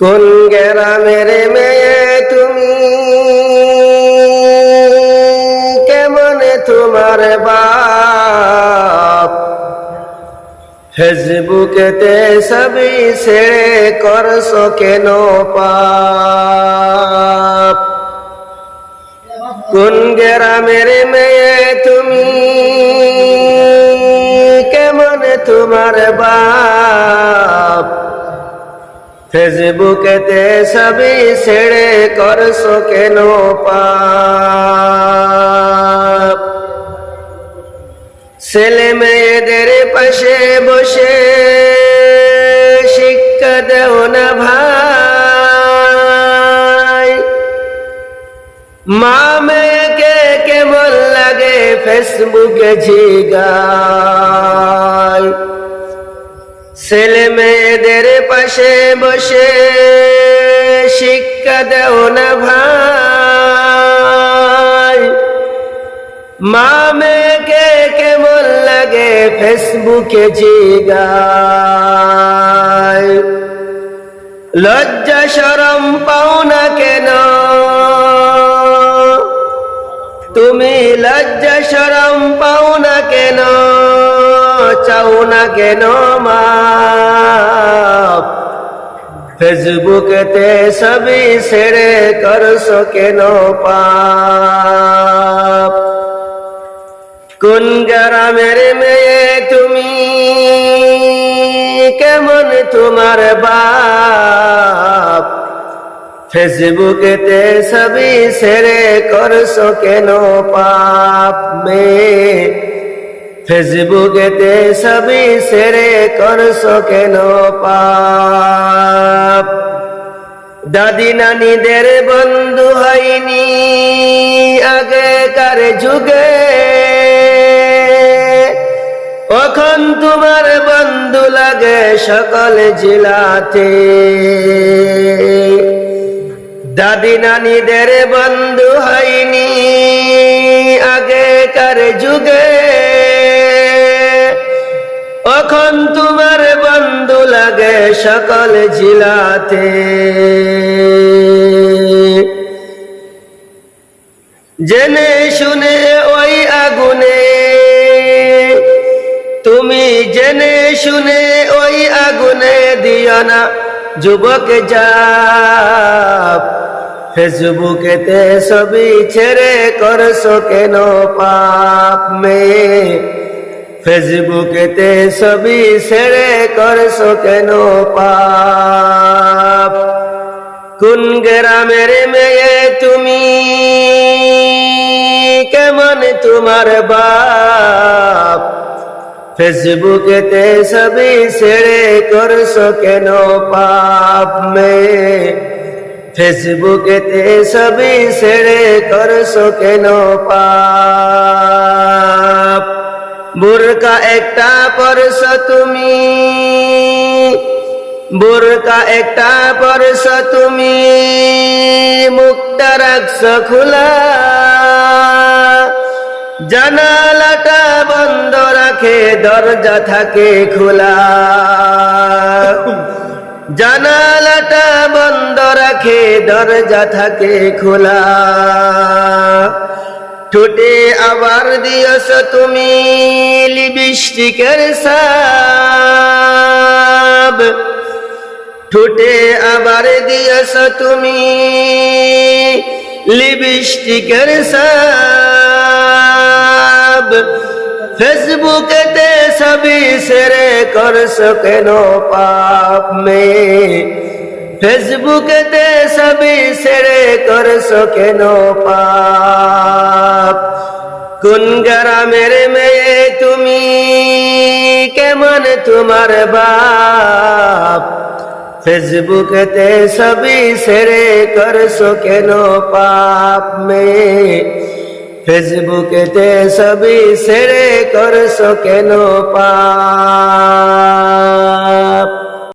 কোন গ্রামের মেয়ে তুমি? কেমন তোমার বাপ? ফেসবুকেতে সবই ছেড়ে করছ কেন পাপ? কোন গ্রামের মেয়ে তুমি? কেমন তোমার বাপ? ফেসবুকেতে সবই ছেড়ে করছ কেন পাপ? ছেলে মেয়েদের পাশে বসে শিক্ষা দেও না ভাই। মা মেয়েকে কেমন লাগে ফেসবুকে ঝিগায়? ছেলে মেয়েদের পাশে বসে শিক্ষা দেও না ভাই। মা মেয়েকে কেমন লাগে ফেসবুকে জিগায়। লজ্জা সরম পাও না কেন? তুমি লজ্জা সরম পাও না কেন? চাও না কেন মা? ফেসবুকেতে সবই ছেড়ে করছ কেন পাপ। কোন গ্রামের মেয়ে তুমি? কেমন তোমার বাপ? ফেসবুকেতে সবই ছেড়ে করছ কেন পাপ। মেয়ে ফেসবুকেতে সবই ছেড়ে করছ কেন পাপ? দাদি নানিদের বন্ধু হয়নি আগেকার যুগে। এখন তোমার বন্ধু লাগে সকল জেলাতে? দাদি নানিদের বন্ধু হয়নি আগেকার যুগে। এখন তোমার বন্ধু লাগে সকল জিলাতে। জেনে শুনে ওই আগুনে, তুমি জেনে শুনে ওই আগুনে দিও না যুবক যা ফেসবুকেতে ছবি ছেড়ে করছ কেন পাপ মেয়ে? ফেসবুকেতে ছবি ছেড়ে করছ কেন পাপ? কোন গ্রামের মেয়ে তুমি? কেমন তোমার বাপ? ফেসবুকেতে ছবি ছেড়ে করছ কেন পাপ মেয়ে? ফেসবুকেতে ছবি ছেড়ে করছ কেন পাপ? বুরকা একটা পরশ তুমি। বুরকা একটা পরশ তুমি। মুক্তা রাখছ খোলা। জানালাটা বন্ধ রাখে, দরজা থাকে খোলা। জানালাটা বন্ধ রাখে, দরজা থাকে খোলা। ঠোঁটে আবার দিয়স তুমি লিপস্টিকের সাব ঠোঁটে আবার দিয়স তুমি লিপস্টিকের সাব ফেসবুকেতে সবই সেরে করছ কেন পাপ মে ফেসবুকেতে সবই সেরে করছ কেন পাপ কোন গ্রামের মেয়ে তুমি? কেমন তোমার বাপ? ফেসবুকেতে সবই সেরে করছ কেন পাপ মে ফেসবুকেতে সবই সেরে করছ কেন পাপ?